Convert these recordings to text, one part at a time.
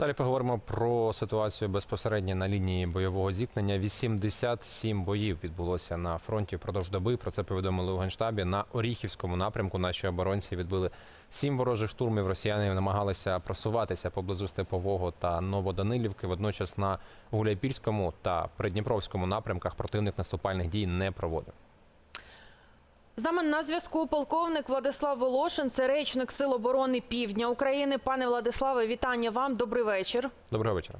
Далі поговоримо про ситуацію безпосередньо на лінії бойового зіткнення. 87 боїв відбулося на фронті впродовж доби. Про це повідомили у генштабі. На Оріхівському напрямку наші оборонці відбили сім ворожих штурмів. Росіяни намагалися просуватися поблизу Степового та Новоданилівки. Водночас на Гуляйпільському та Придніпровському напрямках противник наступальних дій не проводив. З нами на зв'язку полковник Владислав Волошин, це речник Сил оборони Півдня України. Пане Владиславе, вітання вам. Добрий вечір. Доброго вечора.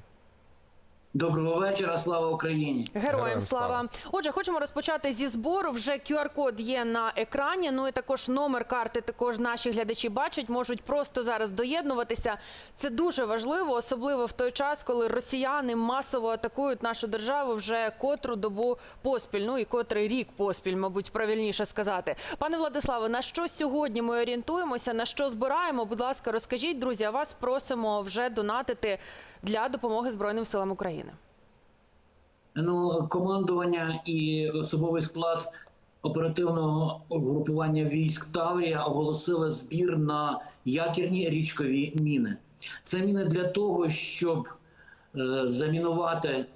Доброго вечора, слава Україні. Героям Героям слава. слава. Отже, хочемо розпочати зі збору. Вже QR-код є на екрані. Ну і також номер карти. Також наші глядачі бачать, можуть просто зараз доєднуватися. Це дуже важливо, особливо в той час, коли росіяни масово атакують нашу державу вже котру добу поспіль. Ну і котрий рік поспіль, мабуть, правильніше сказати. Пане Владиславе, на що сьогодні ми орієнтуємося? На що збираємо? Будь ласка, розкажіть, друзі. А вас просимо вже донатити для допомоги Збройним силам України. Ну, командування і особовий склад оперативного групування військ Таврія оголосили збір на якірні річкові міни. Це міни для того, щоб е, замінувати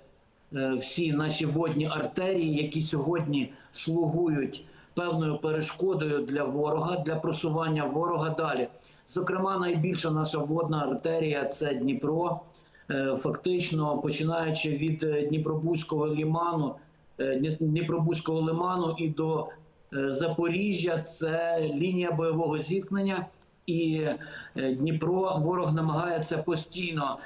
е, всі наші водні артерії, які сьогодні слугують певною перешкодою для ворога, для просування ворога далі. Зокрема, найбільша наша водна артерія це Дніпро. Е, Фактично, починаючи від е, Дніпробузького ліману, е, Дніпробузького лиману і до Запоріжжя, це лінія бойового зіткнення. І Дніпро ворог намагається постійно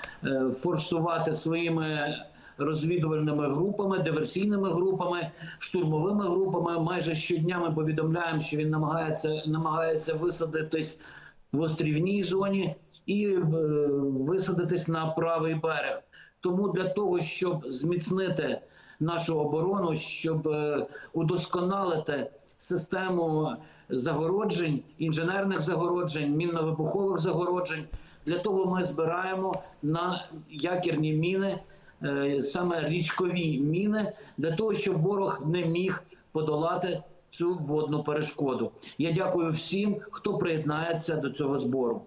форсувати своїми розвідувальними групами, диверсійними групами, штурмовими групами. Майже щодня ми повідомляємо, що він намагається намагається висадитись в острівній зоні і е, висадитись на правий берег. Тому для того, щоб зміцнити нашу оборону, щоб е, удосконалити систему загороджень, інженерних загороджень, мінно-вибухових загороджень, для того ми збираємо на якірні міни, е, саме річкові міни, для того, щоб ворог не міг подолати цю водну перешкоду. Я дякую всім, хто приєднається до цього збору.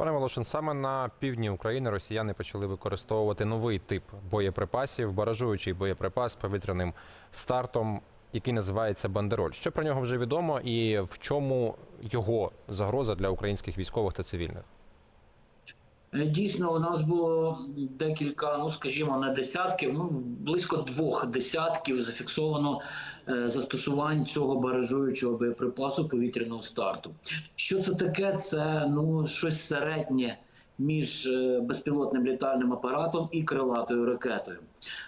Пане Волошин, саме на півдні України росіяни почали використовувати новий тип боєприпасів, баражуючий боєприпас з повітряним стартом, який називається бандероль. Що про нього вже відомо, і в чому його загроза для українських військових та цивільних? Е, Дійсно, у нас було декілька, ну скажімо, не десятків, ну близько двох десятків зафіксовано е, застосувань цього баражуючого боєприпасу повітряного старту. Що це таке? Це ну щось середнє між е, безпілотним літальним апаратом і крилатою ракетою.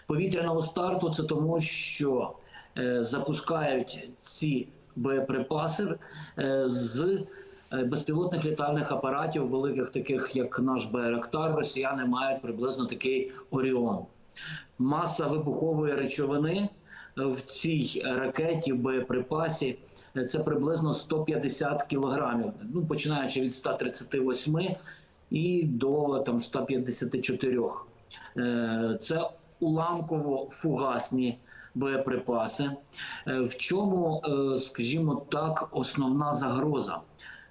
Повітряного старту це тому, що запускають ці боєприпаси з безпілотних літальних апаратів, великих таких як наш Байрактар, росіяни мають приблизно такий Оріон. Маса вибухової речовини е, в цій ракеті, боєприпасі, е, це приблизно 150 кілограмів. Ну, починаючи від 138 і до там 154. Е, Це уламково-фугасні боєприпаси. Е, В чому, е, скажімо так, основна загроза?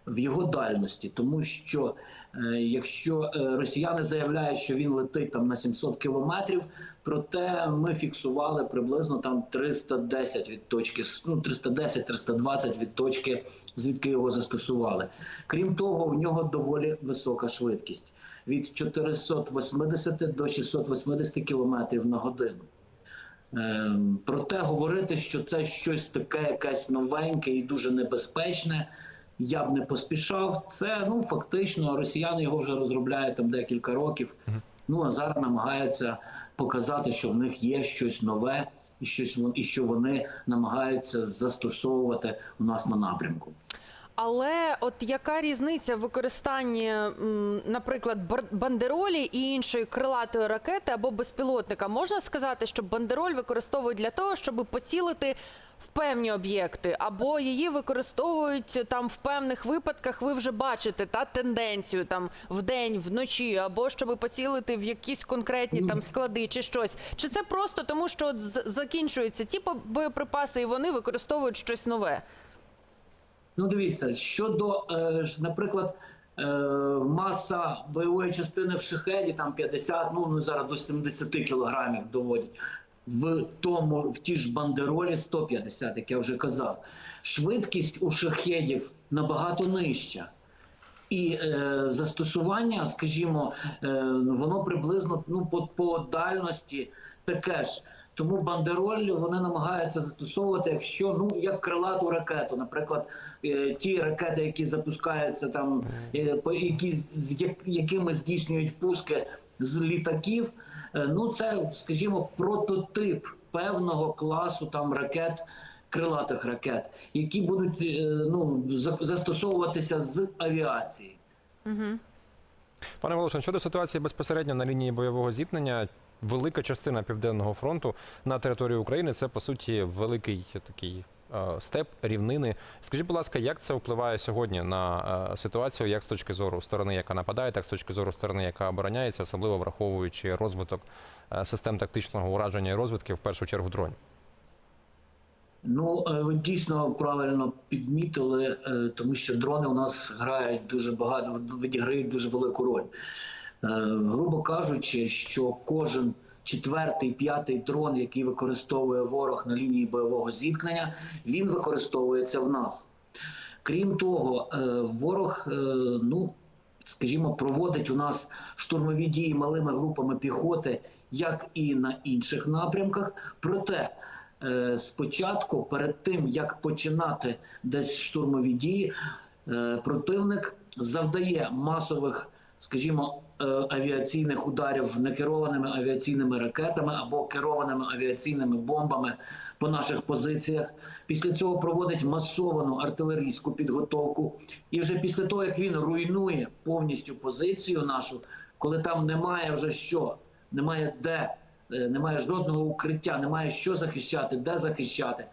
В його дальності, тому що е, якщо е, росіяни заявляють, що він летить там на 700 кілометрів, проте ми фіксували приблизно там 310 від точки, ну 310-320 від точки, звідки його застосували. Крім того, у нього доволі висока швидкість від 480 до 680 кілометрів на годину. Ем, Проте говорити, що це щось таке, якесь новеньке і дуже небезпечне, я б не поспішав. Це ну фактично росіяни його вже розробляють там декілька років. Ну а зараз намагаються показати, що в них є щось нове, і щось і що вони намагаються застосовувати у нас на напрямку. Але от яка різниця в використанні, наприклад, бандеролі і іншої крилатої ракети або безпілотника? Можна сказати, що бандероль використовують для того, щоб поцілити в певні об'єкти, або її використовують там в певних випадках. Ви вже бачите та тенденцію там вдень, вночі, або щоб поцілити в якісь конкретні там склади чи щось. Чи це просто тому, що от закінчуються ті боєприпаси, і вони використовують щось нове? Ну, дивіться, щодо, е, наприклад, Е, маса бойової частини в шахеді там 50, ну, ну зараз до 70 кілограмів доводять. В тому, в ті ж бандеролі 150, як я вже казав. Швидкість у шахедів набагато нижча. І е, застосування, скажімо, е, воно приблизно ну, по, по дальності таке ж. Тому бандероль вони намагаються застосовувати, якщо ну як крилату ракету, наприклад, е, ті ракети, які запускаються там, е, по які з- якими здійснюють пуски з літаків. е, Ну це, скажімо, прототип певного класу там ракет. Крилатих ракет, які будуть ну застосовуватися з авіації. Пане Волошин, щодо ситуації безпосередньо на лінії бойового зіткнення, велика частина південного фронту на території України це по суті великий такий е, степ рівнини. Скажіть, будь ласка, як це впливає сьогодні на е, ситуацію, як з точки зору сторони, яка нападає, так з точки зору сторони, яка обороняється, особливо враховуючи розвиток е, систем тактичного ураження і розвитки, в першу чергу дронів? Ну, ви дійсно правильно підмітили, тому що дрони у нас грають дуже багато, відіграють дуже велику роль. Е, Грубо кажучи, що кожен четвертий, п'ятий дрон, який використовує ворог на лінії бойового зіткнення, він використовується в нас. Крім того, е, ворог, е, ну скажімо, проводить у нас штурмові дії малими групами піхоти, як і на інших напрямках. Проте спочатку, перед тим як починати десь штурмові дії, противник завдає масових, скажімо, авіаційних ударів некерованими авіаційними ракетами або керованими авіаційними бомбами по наших позиціях. Після цього проводить масовану артилерійську підготовку. І вже після того, як він руйнує повністю позицію нашу, коли там немає вже що, немає де, е, немає жодного укриття, немає що захищати, де захищати.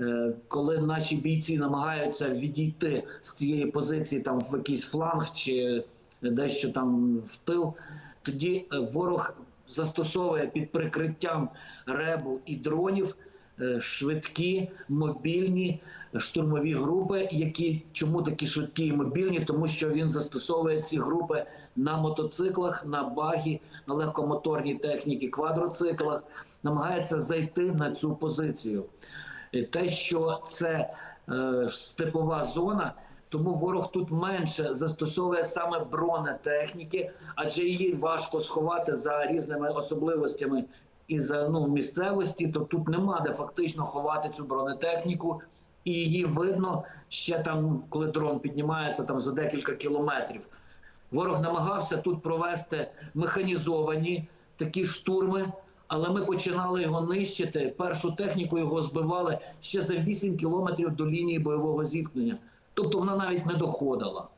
Е, Коли наші бійці намагаються відійти з цієї позиції там в якийсь фланг чи дещо там в тил, тоді е, ворог застосовує під прикриттям ребу і дронів е, швидкі мобільні штурмові групи, які чому такі швидкі і мобільні? Тому що він застосовує ці групи на мотоциклах, на багі, на легкомоторній техніці, квадроциклах, намагається зайти на цю позицію. Те, що це е, степова зона, тому ворог тут менше застосовує саме бронетехніки, адже її важко сховати за різними особливостями і за ну, місцевості, то тут нема де фактично ховати цю бронетехніку, і її видно ще там, коли дрон піднімається там за декілька кілометрів. Ворог намагався тут провести механізовані такі штурми, але ми починали його нищити. Першу техніку його збивали ще за 8 кілометрів до лінії бойового зіткнення. Тобто вона навіть не доходила.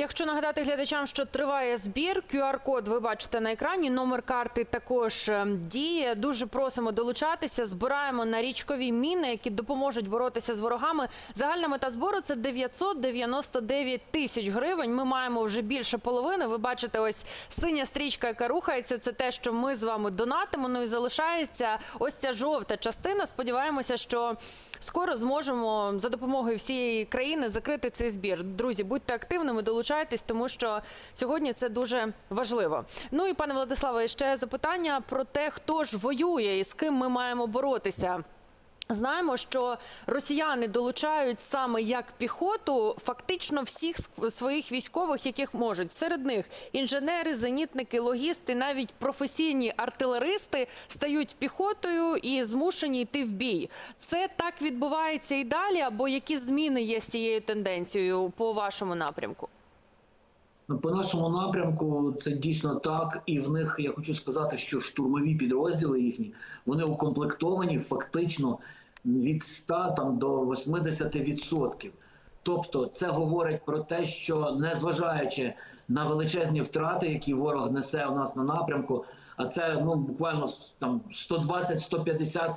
Якщо нагадати глядачам, що триває збір, QR-код ви бачите на екрані. Номер карти також е, діє. Дуже просимо долучатися. Збираємо на річкові міни, які допоможуть боротися з ворогами. Загальна мета збору це 999 тисяч гривень. Ми маємо вже більше половини. Ви бачите, ось синя стрічка, яка рухається. Це те, що ми з вами донатимо. Ну і залишається ось ця жовта частина. Сподіваємося, що скоро зможемо за допомогою всієї країни закрити цей збір. Друзі, будьте активними, долучайтесь, тому що сьогодні це дуже важливо. Ну і пане Владиславе, ще запитання про те, хто ж воює і з ким ми маємо боротися. Знаємо, що росіяни долучають саме як піхоту фактично всіх своїх військових, яких можуть. Серед них інженери, зенітники, логісти, навіть професійні артилеристи стають піхотою і змушені йти в бій. Це так відбувається і далі, або які зміни є з цією тенденцією по вашому напрямку? По нашому напрямку це дійсно так, і в них я хочу сказати, що штурмові підрозділи їхні вони укомплектовані фактично від 100 там до 80%. Тобто, це говорить про те, що незважаючи на величезні втрати, які ворог несе у нас на напрямку, а це ну буквально там 120-150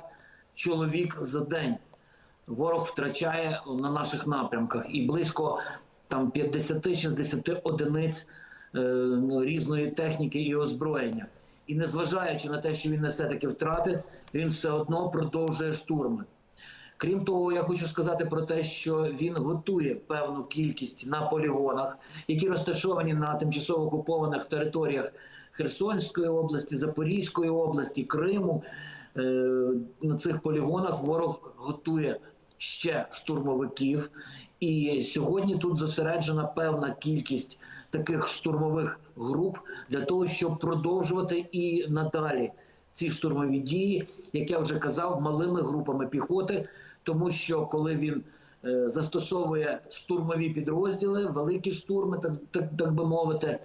чоловік за день ворог втрачає на наших напрямках і близько там 50-60 одиниць е, ну, різної техніки і озброєння. І незважаючи на те, що він несе такі втрати, він все одно продовжує штурми. Крім того, я хочу сказати про те, що він готує певну кількість на полігонах, які розташовані на тимчасово окупованих територіях Херсонської області, Запорізької області, Криму. Е, На цих полігонах ворог готує ще штурмовиків. І сьогодні тут зосереджена певна кількість таких штурмових груп для того, щоб продовжувати і надалі ці штурмові дії, як я вже казав, малими групами піхоти, тому що коли він е, застосовує штурмові підрозділи, великі штурми, так, так, так би мовити,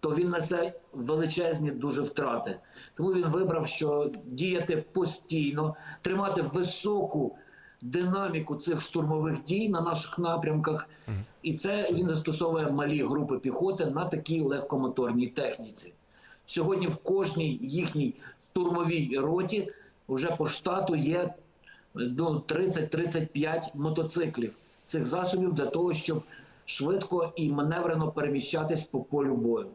то він несе величезні дуже втрати. Тому він вибрав, що діяти постійно, тримати високу динаміку цих штурмових дій на наших напрямках, і це він застосовує малі групи піхоти на такій легкомоторній техніці. Сьогодні в кожній їхній штурмовій роті вже по штату є ну, 30-35 мотоциклів цих засобів для того, щоб швидко і маневрено переміщатись по полю бою.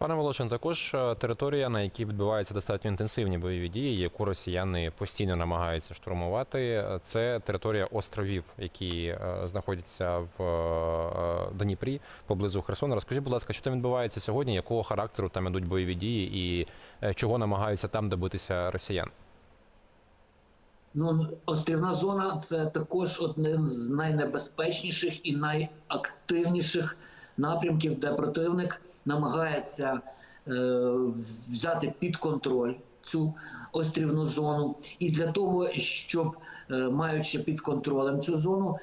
Пане Волошин, також е, територія, на якій відбуваються достатньо інтенсивні бойові дії, яку росіяни постійно намагаються штурмувати. е, Це територія островів, які е, знаходяться в Дніпрі поблизу Херсона. Розкажіть, будь ласка, що там відбувається сьогодні, якого характеру там ідуть бойові дії, і чого намагаються там добитися росіян? Ну, острівна зона це також один з найнебезпечніших і найактивніших напрямків, де противник намагається е, взяти під контроль цю острівну зону. І для того, щоб е, маючи під контролем цю зону,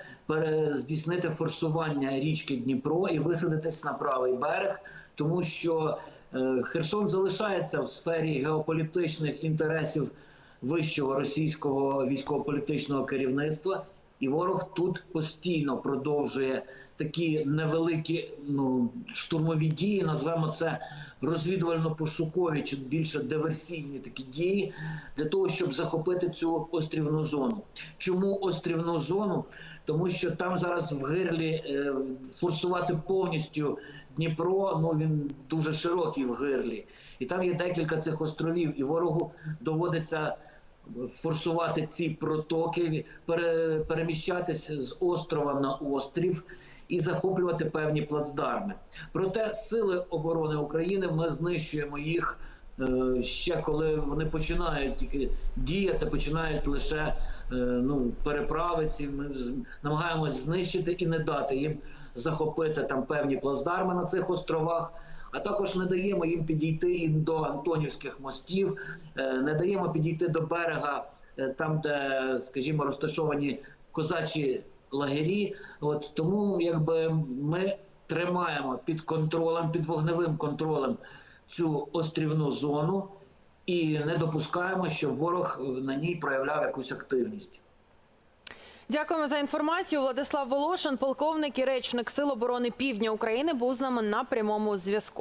здійснити форсування річки Дніпро і висадитись на правий берег, тому що е, Херсон залишається в сфері геополітичних інтересів вищого російського військово-політичного керівництва, і ворог тут постійно продовжує такі невеликі ну, штурмові дії, назвемо це розвідувально-пошукові чи більше диверсійні такі дії для того, щоб захопити цю острівну зону. Чому острівну зону? Тому що там зараз в гирлі е, форсувати повністю Дніпро, ну він дуже широкий в гирлі, і там є декілька цих островів, і ворогу доводиться форсувати ці протоки, пере, переміщатися з острова на острів і захоплювати певні плацдарми. Проте сили оборони України ми знищуємо їх е, ще коли вони починають тільки діяти, починають лише е, ну, переправи ці. Ми намагаємось знищити і не дати їм захопити там певні плацдарми на цих островах. А також не даємо їм підійти і до Антонівських мостів, е, не даємо підійти до берега, там, де, скажімо, розташовані козачі лагері. От тому, якби ми тримаємо під контролем, під вогневим контролем цю острівну зону і не допускаємо, щоб ворог на ній проявляв якусь активність. Дякуємо за інформацію. Владислав Волошин, полковник і речник Сил оборони Півдня України, був з нами на прямому зв'язку.